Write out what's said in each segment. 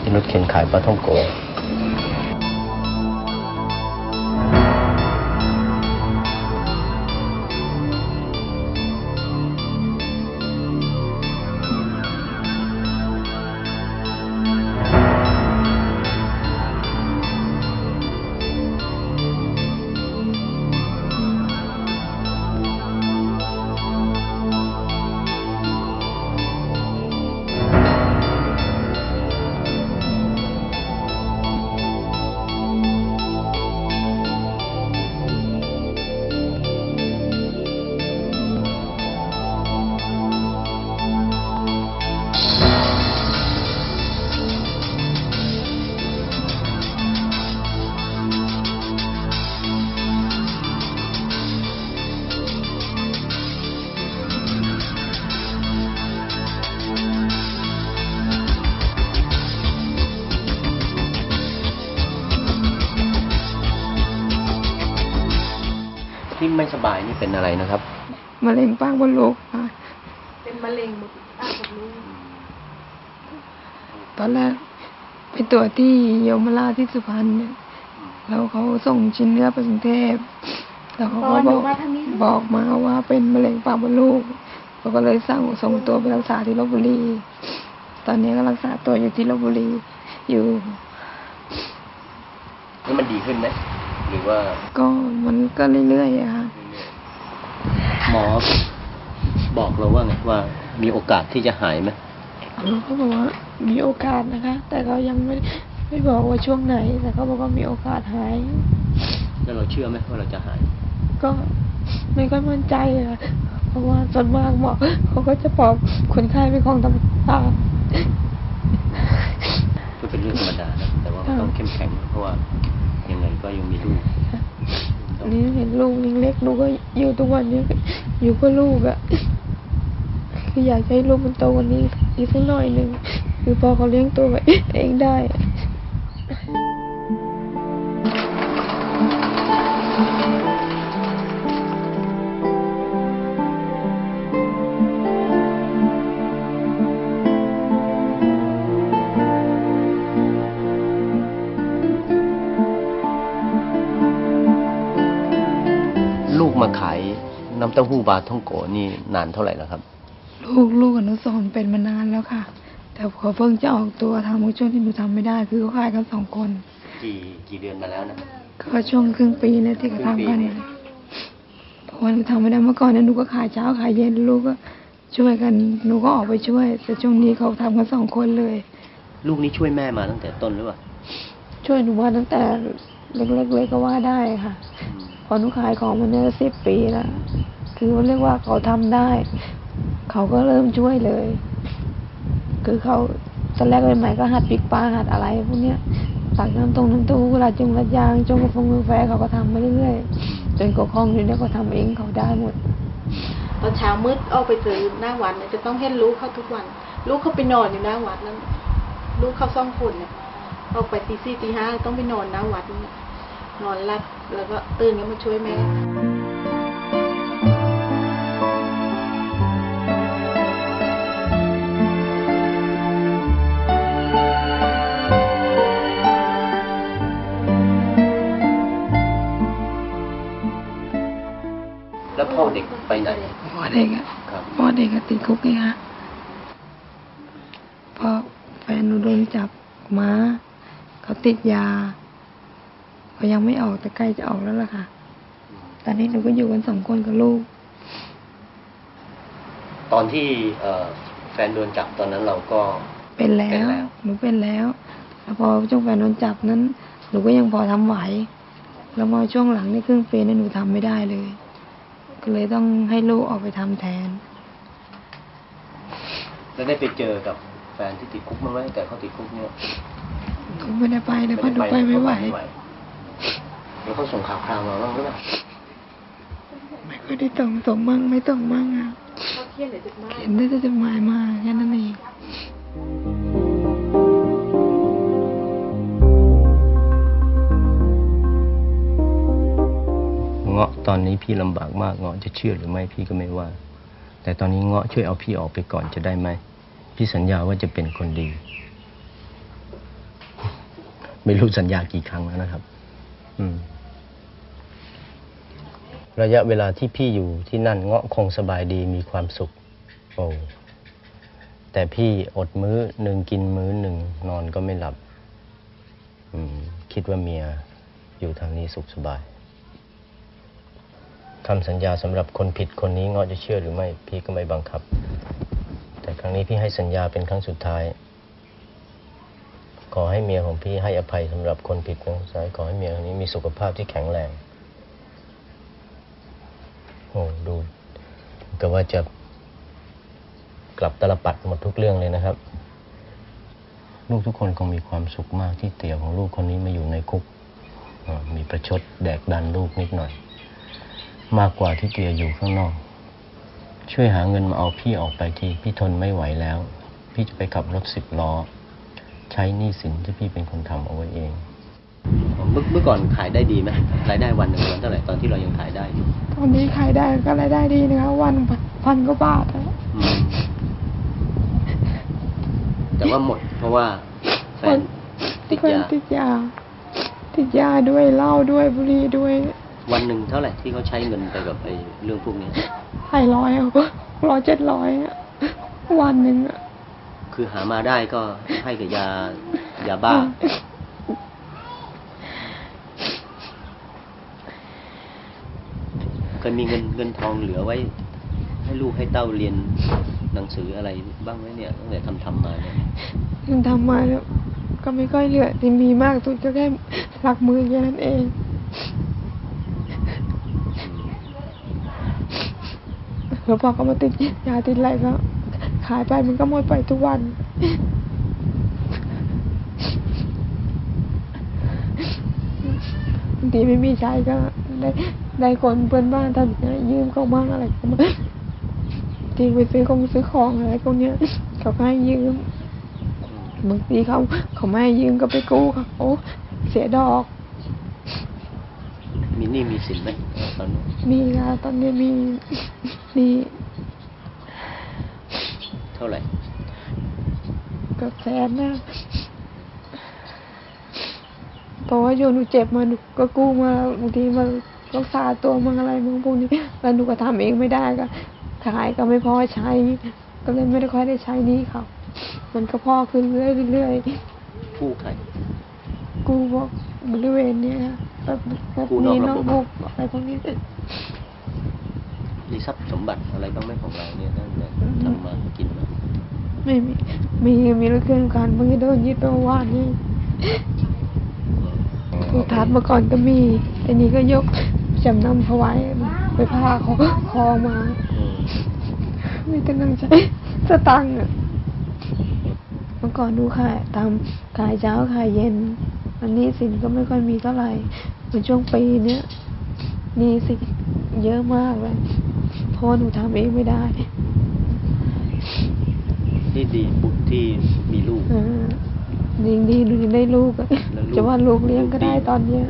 ที่นุชเขียนขายปลาท่องโก เป็นอะไรนะครับมะเร็งปากมดลูกค่ะ เป็นมะเร็งหมดปากมดลูกตอนแรกไปตรวจที่เยมราชที่สุพรรณเนี่ยแล้วเขาส่งชิ้นเนื้อไปกรุงเทพแล้วเขาก็บอกบอกมาว่าเป็นมะเร็งปากมดลูกเขาก็เลยสั่งส่งตัวไปรักษาที่ลบบุรี ตอนนี้ก็รักษาตัวอยู่ที่ลบบุรีอยู่นี่มันดีขึ้นไหมหรือว่า ก็มันก็เรื่อยๆอะค่ะ หมอบอกเราว่าไงว่ามีโอกาสที่จะหายไหมเขาก็บอกว่ามีโอกาสนะคะ แต่เขายังไม่ไม่บอกว่าช่วงไหน แต่เขาบอกว่ามีโอกาสหาย แล้วเราเชื่อไหมว่าเราจะหาย ก็ไม่ค่อยมั่นใจอะค่ะเพราะว่าส่วนมากหมอเขาก็จะบอกคนไข้เป็นของธรรมชาติก็เป็นเรื่องธรรมดานะแต่ว่าค่ะต้องเข้มแข็งเพราะว่ายังไงก็ยังมีลูกอันนี้เห็นลูกยังเล็กหนูก็อยู่ทุกวันนี้ อยู่เพื่อลูกอะคืออยากให้ลูกมันโตกว่านี้อีกสักหน่อยหนึ่งคือพอเขาเลี้ยงตัวเองได้ เต้าหู้บาท่องโกนี่นานเท่าไหร่แล้วครับ ลูกลูกอนุสรณ์เป็นมานานแล้วค่ะ แต่เขาเพิ่งจะออกตัวทำช่วงที่หนูทำไม่ได้ คือเขาขายกันสองคน กี่กี่เดือนมาแล้วนะ ก็ช่วงครึ่งปีเนี่ยที่เขาทำกันครึ่งปีเนี่ย เพราะว่าหนูทำไม่ได้เมื่อก่อนเนี่ยหนูก็ขายเช้าขายเย็นลูกก็ช่วยกันหนูก็ออกไปช่วย แต่ช่วงนี้เขาทำกันสองคนเลย ลูกนี่ช่วยแม่มาตั้งแต่ต้นหรือเปล่าช่วยหนูมาตั้งแต่เล็กๆเลยก็ว่าได้ค่ะ พอหนูขายของมาเนี่ยสิบปีแล้ว คือว่าเรียกว่าเขาทำได้ เขาก็เริ่มช่วยเลย คือเขาตอนแรกใหม่ๆก็หัดปิกปลาหัดอะไรพวกเนี้ยตักน้ำตรงน้ำตู้เวลาจงรัดยางจงกาแฟกาแฟเขาก็ทำมาเรื่อยๆจนกระคล่องอยู่เนี่ยก็ทำเองเขาได้หมดตอนเช้ามืดออกไปเจอหน้าวัดเนี่ยจะต้องเห็นลูกเขาทุกวัน ลูกเขาไปนอนอยู่หน้าวัดนั้นลูกเขาซ่องคนเนี่ยออกไปตีสี่ตีห้าต้องไปนอนหน้าวัดนี่นอนรับแล้วก็ตื่นก็มาช่วยแม่ แล้วพ่อเด็กไปไหนพ่อเด็กอะครับพ่อเด็กอะติดคุกไงฮะเพราะแฟนหนูโดนจับมาเขาติดยาเขายังไม่ออกแต่ใกล้จะออกแล้วล่ะค่ะ ตอนนี้หนูก็อยู่กันสองคนกับลูก ตอนที่เอ่อแฟนโดนจับตอนนั้นเราก็เป็นแล้เป็นวแล้ว หนูเป็นแล้วแล้วพอช่วงแฟนโดนจับนั้น หนูก็ยังพอทำไหว แล้วมาช่วงหลังนี่ครึ่งปีนี่หนูทำไม่ได้เลย ก็เลยต้องให้ลูกออกไปทำแทน แล้วได้ไปเจอกับแฟนที่ติดคุกบ้างไหมตั้งแต่เขาติดคุกเนี่ยหนูไม่ได้ไปเลยเพราะหนูไปไม่ไหว แล้วเขาส่งข่าวคราวมาบ้างหรือเปล่าไม่ค่อยได้ต้องส่งมั่งไม่ต้องมั่งอะ เขาเครียดเดี๋ยวจะมาเขียนได้แต่จดหมายมาแค่นั้นเองาะตอนนี้พี่ลำบากมากเงาะจะเชื่อหรือไม่พี่ก็ไม่ว่า แต่ตอนนี้เงาะช่วยเอาพี่ออกไปก่อนจะได้ไหมพี่สัญญาว่าจะเป็นคนดี ไม่รู้สัญญากี่ครั้งแล้วนะครับ อืม ระยะเวลาที่พี่อยู่ที่นั่นเงาะคงสบายดีมีความสุขโอ้แต่พี่อดมื้อหนึ่งกินมื้อหนึ่งนอนก็ไม่หลับ อืม คิดว่าเมียอยู่ทางนี้สุขสบาย คำสัญญาสำหรับคนผิดคนนี้เงาะจะเชื่อหรือไม่พี่ก็ไม่บังคับ แต่ครั้งนี้พี่ให้สัญญาเป็นครั้งสุดท้าย ขอให้เมียของพี่ให้อภัยสำหรับคนผิดครั้งสุดท้ายขอให้เมียคนนี้มีสุขภาพที่แข็งแรงโอ้ดูก็ว่าจะกลับตลปัดหมดทุกเรื่องเลยนะครับ ลูกทุกคนคงมีความสุขมากที่เตี่ยของลูกคนนี้มาอยู่ในคุกมีประชดแดกดันลูกนิดหน่อย มากกว่าที่เตี่ยอยู่ข้างนอก ช่วยหาเงินมาเอาพี่ออกไปที พี่ทนไม่ไหวแล้ว พี่จะไปขับรถสิบล้อ ใช้หนี้สินที่พี่เป็นคนทำเอาไว้เองเมื่อเมื่อก่อนขายได้ดีไหมรายได้วันหนึ่งวันเท่าไหร่ตอนที่เรายังขายได้อยู่ตอนนี้ขายได้ก็รายได้ดีนะคะวันพันกว่าบาทอะอืมแต่ว่าหมดเพราะว่าแฟนติดเพื่อนยา ติดยา ติดยาด้วยเหล้าด้วยบุหรี่ด้วย วันหนึ่งเท่าไหร่ที่เขาใช้เงินไปกับไอ้เรื่องพวกนี้หลายร้อยอะร้อยเจ็ดร้อยอะวันหนึ่งอะคือหามาได้ก็ให้กับยายาบ้า เคยมีเงินเงินทองเหลือไว้ ให้ลูกให้เต้าเรียนหนังสืออะไรบ้างไหมเนี่ยตั้งแต่ทำทำมาเนี่ยมันทำมาแล้วก็ไม่ค่อยเหลือที่มีมากสุดก็แค่หลักหมือแค่นั้นเอง แล้วพอเขามาติดยาติดอะไรก็ขายไปมันก็หมดไปทุกวันบางทีไม่มีใช้ก็ได้ได้คนเพื่อนบ้านทำยืมเขาบ้างอะไรก็มาทีไปซื้อของซื้อของอะไรพวกเนี้ยเขาให้ยืมบางทีเขาเขาไม่ให้ยืมก็ไปกู้เขาเสียดอก สินไหมตอนนี้มีค่ะตอนนี้มีมีเท่าไหร่เกับแสนนะเพราะว่าโยนหนูเจ็บมาหนูก็กู้มาบางทีมารักษาตัวมังอะไรมังพวกนี้แล้วหนูก็ทำเองไม่ได้ก็ขายก็ไม่พอใช้ ก็เลยไม่ได้ค่อยได้ใช้หนี้เขามันก็พอขึ้นเรื่อยๆเรื่อยกู้ใครๆกู้พวกบริเวณเนี้ย แบบแบบกู้นอกนี้ระนอบบกบุกอะไรพวกนี้มีทรัพย์สมบัติอะไรบ้างไหมของเราเนี่ยตั้งแต่ทำมากินมาไม่มี มีมีรถเครื่องการเพิ่งจะโดนยึดไปเมื่อวานนี้ถูกทัดมาก่อนก็มีแต่นี้ก็ยกจำนำถวายไปพาเขาคอมาอืมไม่แต่นังใช้สตังค์อะเมื่อก่อนดูขายทำขายเช้าขายเย็น อันนี้สินก็ไม่ค่อยมีเท่าไหร่ เหมือนช่วงปีเนี้ยหนี่สินเยอะมากเลยเพราะว่าหนูทำเองไม่ได้นี่ดีบุตรที่มีลูกเออดีดีหนูยังได้ลูกอะแล้วลูก จะว่าลูกเลี้ยงก็ได้ลูกดีตอนเนี้ย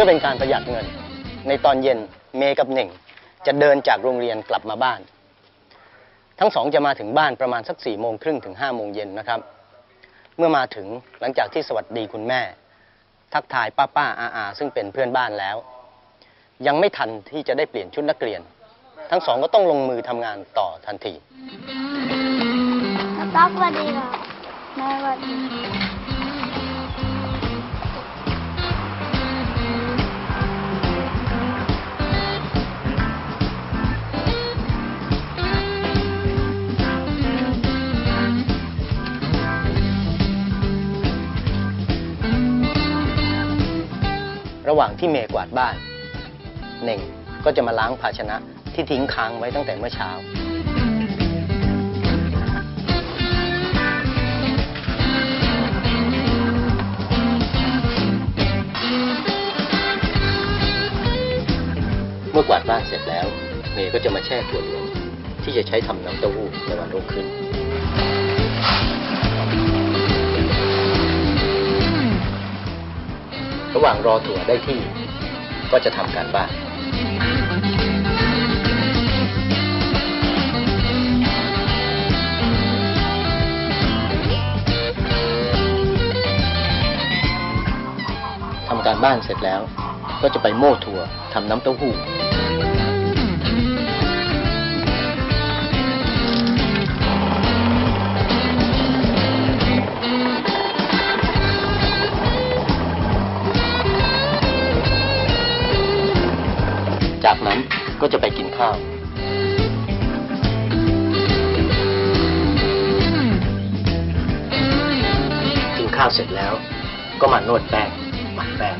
พื่อเป็นการประหยัดเงิน ในตอนเย็นเมย์กับหนึ่ง จะเดินจากโรงเรียนกลับมาบ้าน ทั้งสองจะมาถึงบ้านประมาณสักสี่โมงครึ่งถึงห้าโมงเย็นนะครับ เมื่อมาถึงหลังจากที่สวัสดีคุณแม่ ทักทายป้าป้าอาอาซึ่งเป็นเพื่อนบ้านแล้ว ยังไม่ทันที่จะได้เปลี่ยนชุดนักเรียน ทั้งสองก็ต้องลงมือทำงานต่อทันที ป๊าสวัสดีค่ะแม่สวัสดี ระหว่างที่เมย์กวาดบ้านเน่งก็จะมาล้างภาชนะที่ทิ้งค้างไว้ตั้งแต่เมื่อเช้า เมื่อกวาดบ้านเสร็จแล้ว เมย์ก็จะมาแช่ขวดนมที่จะใช้ทำน้ำเต้าหู้ในวันรุ่งขึ้น ระหว่างรอถั่วได้ที่ ก็จะทำการบ้าน ทำการบ้านเสร็จแล้ว ก็จะไปโม่ถั่วทำน้ำเต้าหู้ จากนั้นก็จะไปกินข้าว กินข้าวเสร็จแล้ว ก็มานวดแป้งหมักแป้ง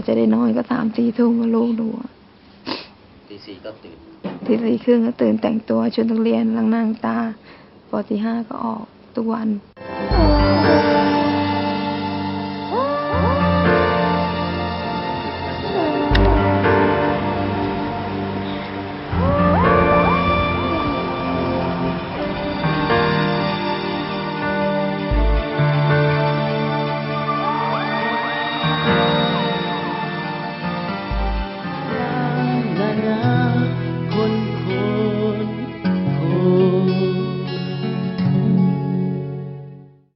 พอจะได้นอนก็สามสี่ทุ่มมาลูกดูอะตีสี่ก็ตื่นทีสี่ครึ่งก็ตื่นแต่งตัวชุดนักเรียนล้างหน้าล้างตา พอตีห้าก็ออกทุกวันโอ้